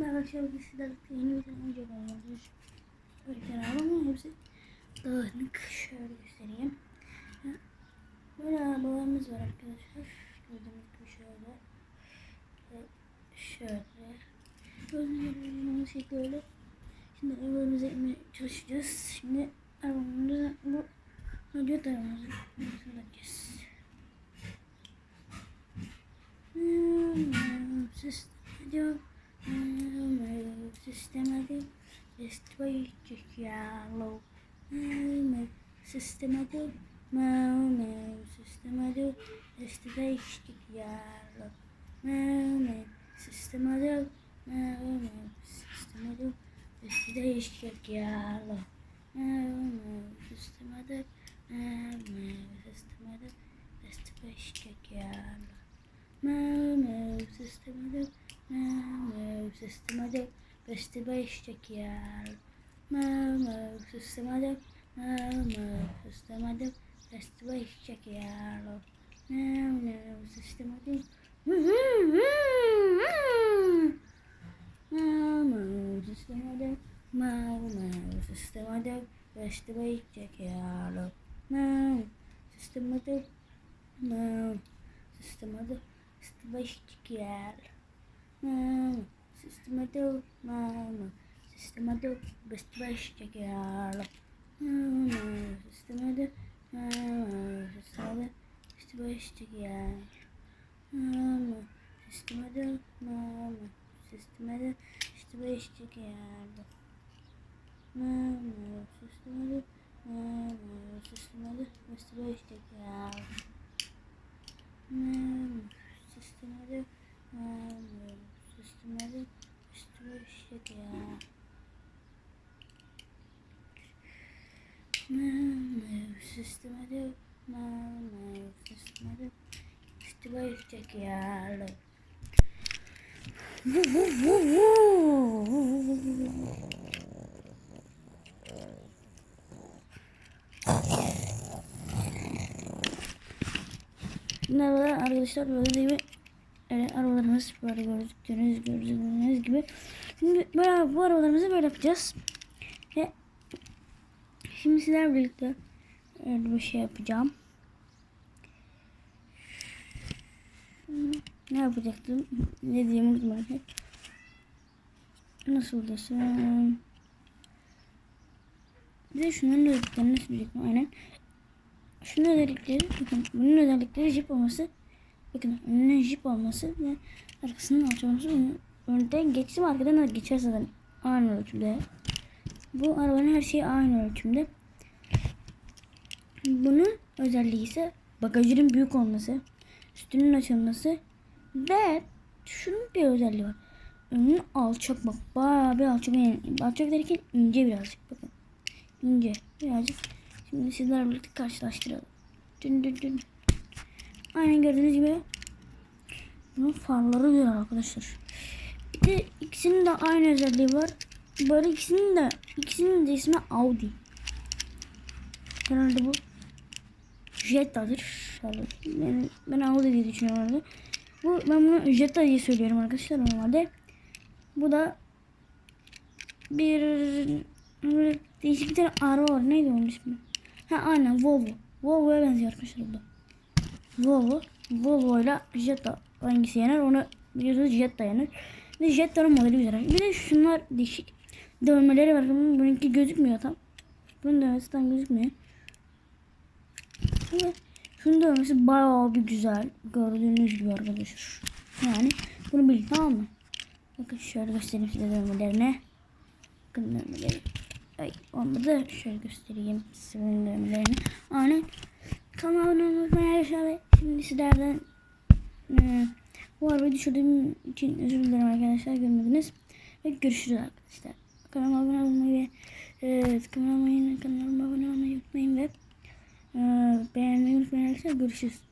Ben akşam sizlerle yeni bir tane yapıyoruz. Böyle beraber ama hepsi dağınık. Şöyle göstereyim. Böyle arabalarımız var arkadaşlar. Gördüğünüz gibi şöyle. Şöyle. Gördüğünüz gibi şekli öyle. Şimdi arabalarımıza inmeye çalışacağız. Şimdi arabamızı bu radyo arabamızı yapacağız. System systematic destroy yellow systematic moment systematic destroy yellow moment systematic moment systematic destroy yellow moment systematic moment systematic destroy yellow Memo systematic, memo systematic, beste beş çeker. Memo systematic, memo systematic, beste beş çeker. Memo systematic, memo systematic, memo systematic, beste beş çeker. Memo systematic, memo systematic. Systematic Mama, systematic Mama, systematic Systematic Mama, systematic Mama, systematic Systematic Mama, systematic Mama, systematic Systematic Mama, systematic Mama, systematic Systematic Mama systematic um, systematic shit ya. Systematic systematic systematic ya. Merhaba arkadaşlar böyle değil mi? Arabalarımız böyle gördüğünüz gördüğünüz gibi. Şimdi böyle bu arabalarımızı böyle yapacağız. Ve şimdi sizler birlikte öyle bir şey yapacağım. Ne yapacaktım? Ne diyeyim unutmadım. Nasıl desem? Bir de şunların özelliklerini nasıl diyecektim aynen. Şunun özellikleri, bakın bunun özellikleri jip olması Bakın önüne jip olması ve arkasının alçalması önden geçti arkadan da geçer zaten aynı ölçüde. Bu arabanın her şeyi aynı ölçümde. Bunun özelliği ise bagajının büyük olması, üstünün açılması ve şunun bir özelliği var. Önün alçak bak. Bayağı bir alçak. Yani alçak derken ince birazcık bakın. İnce birazcık. Şimdi sizlerle birlikte karşılaştıralım. Dün dün dün. Aynen gördüğünüz gibi bunun farları diyor arkadaşlar. Bir de ikisinin de aynı özelliği var. Böyle ikisinin de ikisinin de ismi Audi. Herhalde bu Jetta'dır. Ben, ben Audi diye düşünüyorum herhalde. Bu ben bunu Jetta diye söylüyorum arkadaşlar normalde. Bu da bir değişik bir tane araba var. Neydi onun ismi? Ha aynen Volvo. Volvo'ya benziyor arkadaşlar bu da. Volvo. Volvo ile Jetta hangisi yener onu biliyorsunuz Jetta yener. Ve Jetta'nın modeli güzel. Bir de şunlar değişik. Dövmeleri var. Bununki gözükmüyor tam. Bunun dövmesi tam gözükmüyor. Ve şunun dövmesi bayağı bir güzel. Gördüğünüz gibi arkadaşlar. Yani bunu bilin tamam mı? Bakın şöyle göstereyim size dövmelerini. Bakın dövmeleri. Ay olmadı. Şöyle göstereyim size dövmelerini. Aynen. Kanalıma unutmayın arkadaşlar. Şimdi sizlerden e, bu arabayı düşürdüğüm için özür dilerim arkadaşlar görmediniz. Ve görüşürüz arkadaşlar. Kanalıma abone olmayı ve e, kanalıma, kanalıma abone olmayı unutmayın ve e, beğenmeyi unutmayın arkadaşlar. Görüşürüz.